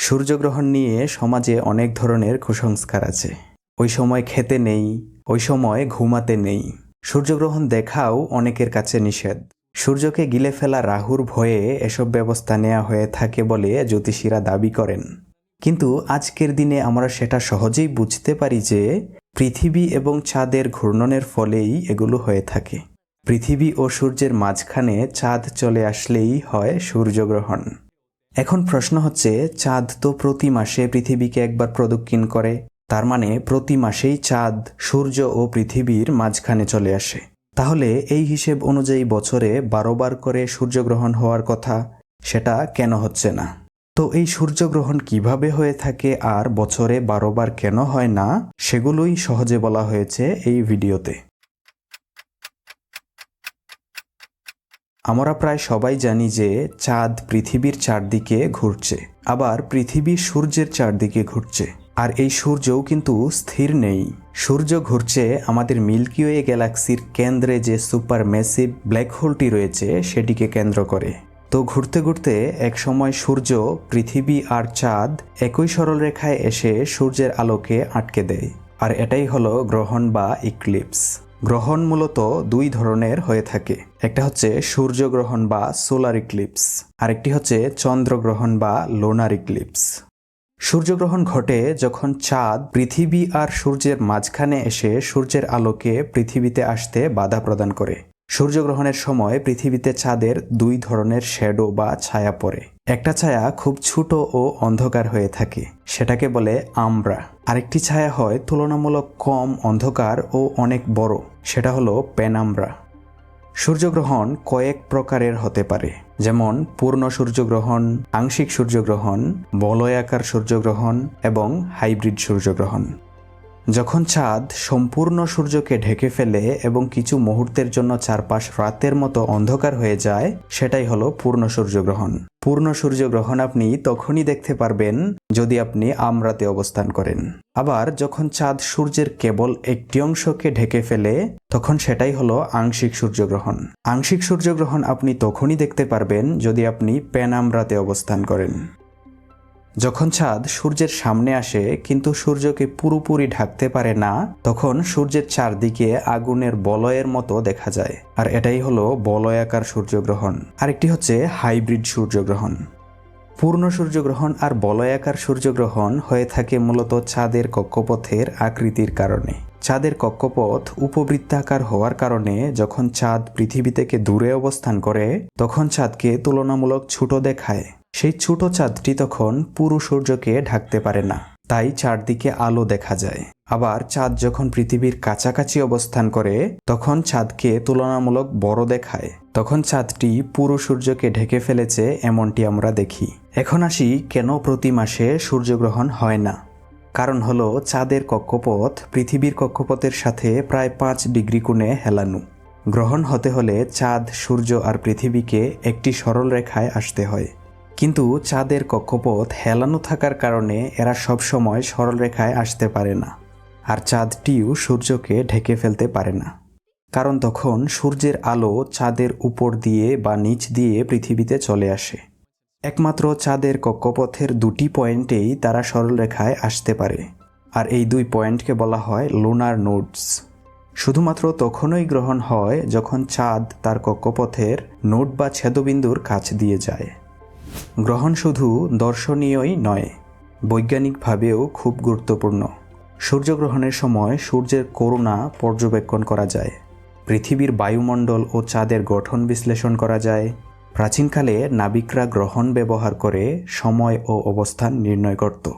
সূর্যগ্রহণ নিয়ে সমাজে অনেক ধরনের কুসংস্কার আছে। ওই সময় খেতে নেই, ওই সময় ঘুমাতে নেই। সূর্যগ্রহণ দেখাও অনেকের কাছে নিষেধ। সূর্যকে গিলে ফেলা রাহুর ভয়ে এসব ব্যবস্থা নেওয়া হয়ে থাকে বলে জ্যোতিষীরা দাবি করেন। কিন্তু আজকের দিনে আমরা সেটা সহজেই বুঝতে পারি যে পৃথিবী এবং চাঁদের ঘূর্ণনের ফলেই এগুলো হয়ে থাকে। পৃথিবী ও সূর্যের মাঝখানে চাঁদ চলে আসলেই হয় সূর্যগ্রহণ। এখন প্রশ্ন হচ্ছে, চাঁদ তো প্রতি মাসে পৃথিবীকে একবার প্রদক্ষিণ করে, তার মানে প্রতি মাসেই চাঁদ, সূর্য ও পৃথিবীর মাঝখানে চলে আসে। তাহলে এই হিসেব অনুযায়ী বছরে বারোবার করে সূর্যগ্রহণ হওয়ার কথা, সেটা কেন হচ্ছে না? তো এই সূর্যগ্রহণ কীভাবে হয়ে থাকে আর বছরে বারোবার কেন হয় না, সেগুলোই সহজে বলা হয়েছে এই ভিডিওতে। আমরা প্রায় সবাই জানি যে চাঁদ পৃথিবীর চারদিকে ঘুরছে, আবার পৃথিবী সূর্যের চারদিকে ঘুরছে। আর এই সূর্যও কিন্তু স্থির নেই। সূর্য ঘুরছে আমাদের মিল্কিওয়ে গ্যালাক্সির কেন্দ্রে যে সুপার মেসিভ ব্ল্যাক হোলটি রয়েছে, সেটিকে কেন্দ্র করে। তো ঘুরতে ঘুরতে এক সময় সূর্য, পৃথিবী আর চাঁদ একই সরলরেখায় এসে সূর্যের আলোকে আটকে দেয়। আর এটাই হলো গ্রহণ বা ইক্লিপস। গ্রহণ মূলত দুই ধরনের হয়ে থাকে। একটা হচ্ছে সূর্যগ্রহণ বা সোলার ইক্লিপস, আরেকটি হচ্ছে চন্দ্রগ্রহণ বা লোনার ইক্লিপস। সূর্যগ্রহণ ঘটে যখন চাঁদ পৃথিবী আর সূর্যের মাঝখানে এসে সূর্যের আলোকে পৃথিবীতে আসতে বাধা প্রদান করে। সূর্যগ্রহণের সময় পৃথিবীতে চাঁদের দুই ধরনের শ্যাডো বা ছায়া পড়ে। একটা ছায়া খুব ছোট ও অন্ধকার হয়ে থাকে। সেটাকে বলে আমরা। আরেকটি ছায়া হয় তুলনামূলক কম অন্ধকার ও অনেক বড়। সেটা হলো পেনাম্ব্রা সূর্যগ্রহণ কয়েক প্রকারের হতে পারে। যেমন পূর্ণ সূর্যগ্রহণ, আংশিক সূর্যগ্রহণ, বলয়াকার সূর্যগ্রহণ এবং হাইব্রিড সূর্যগ্রহণ। যখন চাঁদ সম্পূর্ণ সূর্যকে ঢেকে ফেলে এবং কিছু মুহূর্তের জন্য চারপাশ রাতের মতো অন্ধকার হয়ে যায়, সেটাই হলো পূর্ণ সূর্যগ্রহণ। পূর্ণ সূর্যগ্রহণ আপনি তখনই দেখতে পারবেন যদি আপনি আমরাতে অবস্থান করেন। আবার যখন চাঁদ সূর্যের কেবল একটি অংশকে ঢেকে ফেলে, তখন সেটাই হলো আংশিক সূর্যগ্রহণ। আংশিক সূর্যগ্রহণ আপনি তখনই দেখতে পারবেন যদি আপনি পেনামরাতে অবস্থান করেন। যখন চাঁদ সূর্যের সামনে আসে, কিন্তু সূর্যকে পুরোপুরি ঢাকতে পারে না, তখন সূর্যের চারদিকে আগুনের বলয়ের মতো দেখা যায়। আর এটাই হলো বলয়াকার সূর্যগ্রহণ। আরেকটি হচ্ছে হাইব্রিড সূর্যগ্রহণ। পূর্ণ সূর্যগ্রহণ আর বলয়াকার সূর্যগ্রহণ হয়ে থাকে মূলত চাঁদের কক্ষপথের আকৃতির কারণে। চাঁদের কক্ষপথ উপবৃত্তাকার হওয়ার কারণে যখন চাঁদ পৃথিবী থেকে দূরে অবস্থান করে, তখন চাঁদকে তুলনামূলক ছোট দেখায়। সেই ছোট চাঁদটি তখন পুরো সূর্যকে ঢাকতে পারে না। তাই চারদিকে আলো দেখা যায়। আবার চাঁদ যখন পৃথিবীর কাছাকাছি অবস্থান করে, তখন চাঁদকে তুলনামূলক বড় দেখায়। তখন চাঁদটি পুরো সূর্যকে ঢেকে ফেলেছে এমনটি আমরা দেখি। এখন আসি কেন প্রতি মাসে সূর্যগ্রহণ হয় না? কারণ হলো চাঁদের কক্ষপথ পৃথিবীর কক্ষপথের সাথে প্রায় পাঁচ ডিগ্রি কোণে হেলানো। গ্রহণ হতে হলে চাঁদ, সূর্য আর পৃথিবীকে একটি সরল রেখায় আসতে হয়। কিন্তু চাঁদের কক্ষপথ হেলানো থাকার কারণে এরা সবসময় সরল রেখায় আসতে পারে না, আর চাঁদটিও সূর্যকে ঢেকে ফেলতে পারে না। কারণ তখন সূর্যের আলো চাঁদের উপর দিয়ে বা নিচ দিয়ে পৃথিবীতে চলে আসে। একমাত্র চাঁদের কক্ষপথের দুটি পয়েন্টেই তারা সরল রেখায় আসতে পারে, আর এই দুই পয়েন্টকে বলা হয় লুনার নোডস শুধুমাত্র তখনই গ্রহণ হয় যখন চাঁদ তার কক্ষপথের নোট বা ছেদবিন্দুর কাছ দিয়ে যায়। গ্রহণ শুধু দর্শনীয়ই নয়, বৈজ্ঞানিকভাবেও খুব গুরুত্বপূর্ণ। সূর্যগ্রহণের সময় সূর্যের করুণা পর্যবেক্ষণ করা যায়। পৃথিবীর বায়ুমণ্ডল ও চাঁদের গঠন বিশ্লেষণ করা যায়। প্রাচীনকালে নাবিকরা গ্রহণ ব্যবহার করে সময় ও অবস্থান নির্ণয় করত।